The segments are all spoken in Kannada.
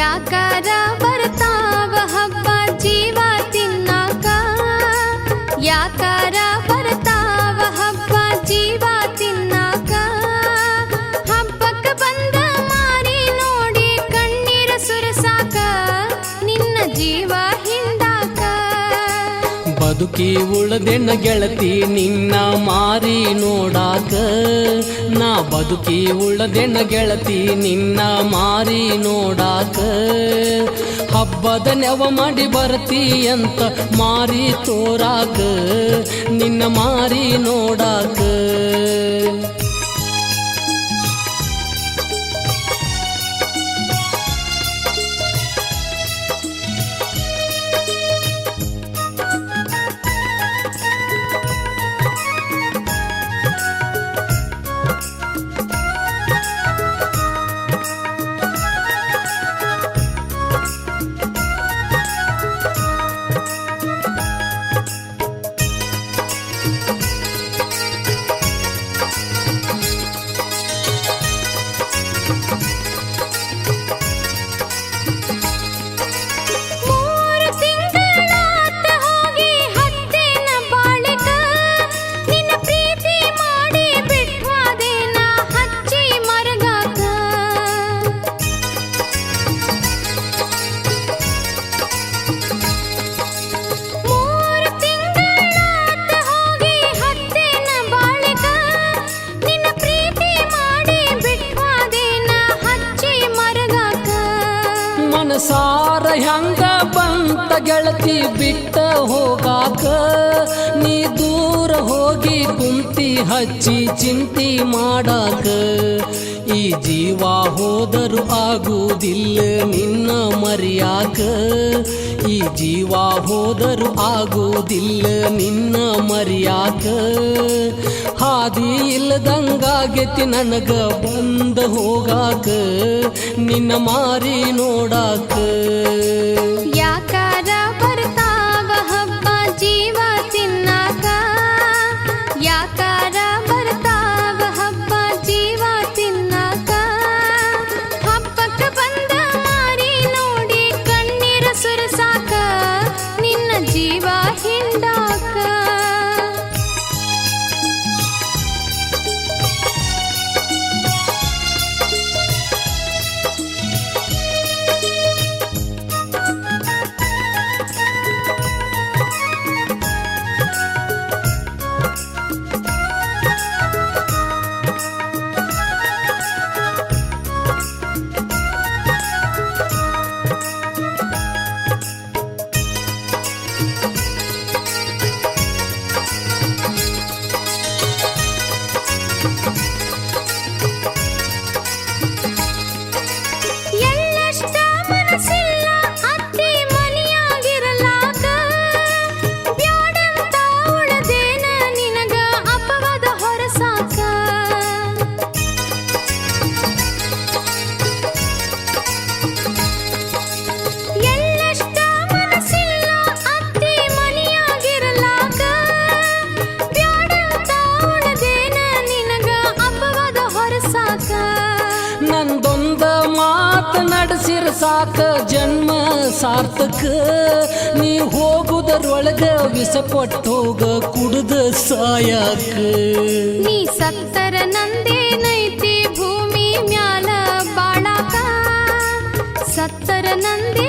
వ్యాకరా ಬದುಕಿ ಉಳದೆನ ಗೆಳತಿ ನಿನ್ನ ಮಾರಿ ನೋಡಾಕ. ನಾ ಬದುಕಿ ಉಳದೆನ ಗೆಳತಿ ನಿನ್ನ ಮಾರಿ ನೋಡಾಕ. ಹಬ್ಬದ ನೆವ ಮಾಡಿ ಬರ್ತಿ ಅಂತ ಮಾರಿ ತೋರಾಕ. ನಿನ್ನ ಮಾರಿ ನೋಡಾಕ. ಮನಸಾರ ಹೆಂಗ ಬಂತ ಗೆಳತಿ ಬಿಟ್ಟ ಹೋಗಾಕ, ನೀ ದೂರ ಹೋಗಿ ಕುಂತಿ ಹಚ್ಚಿ ಚಿಂತಿ ಮಾಡಾಕ. ಈ ಜೀವ ಹೋದರೂ ಆಗುವುದಿಲ್ಲ ನಿನ್ನ ಮರ್ಯಾಕ. ಈ ಜೀವ ಹೋದರೂ ಆಗುವುದಿಲ್ಲ ನಿನ್ನ ಮರ್ಯಾಕ. ಹಾದಿ ಇಲ್ಲದಂಗಾಗೆತಿ ನನಗ ಬಂದ ಹೋಗಾಕ, ನಿನ್ನ ಮಾರಿ ನೋಡಾಕ. 亚克。ಸಾಕ ಜನ್ಮ ಸಾರ್ಥಕ ನೀ ಹೋಗುದರೊಳಗ ವಿಷ ಹೋಗ ಕುಡ್ದ ಸಾಯಕ ನೀ ಸತ್ತರ ನಂದೇನೈತಿ ಭೂಮಿ ಮ್ಯಾಲ ಬಾಳಾಕ ಸತ್ತರ ನಂದೇನೈತಿ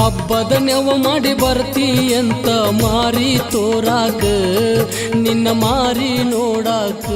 ಹಬ್ಬದ ನೆವ ಮಾಡಿ ಬರ್ತಿ ಅಂತ ಮಾರಿ ತೋರಾಕ ನಿನ್ನ ಮಾರಿ ನೋಡಾಕ.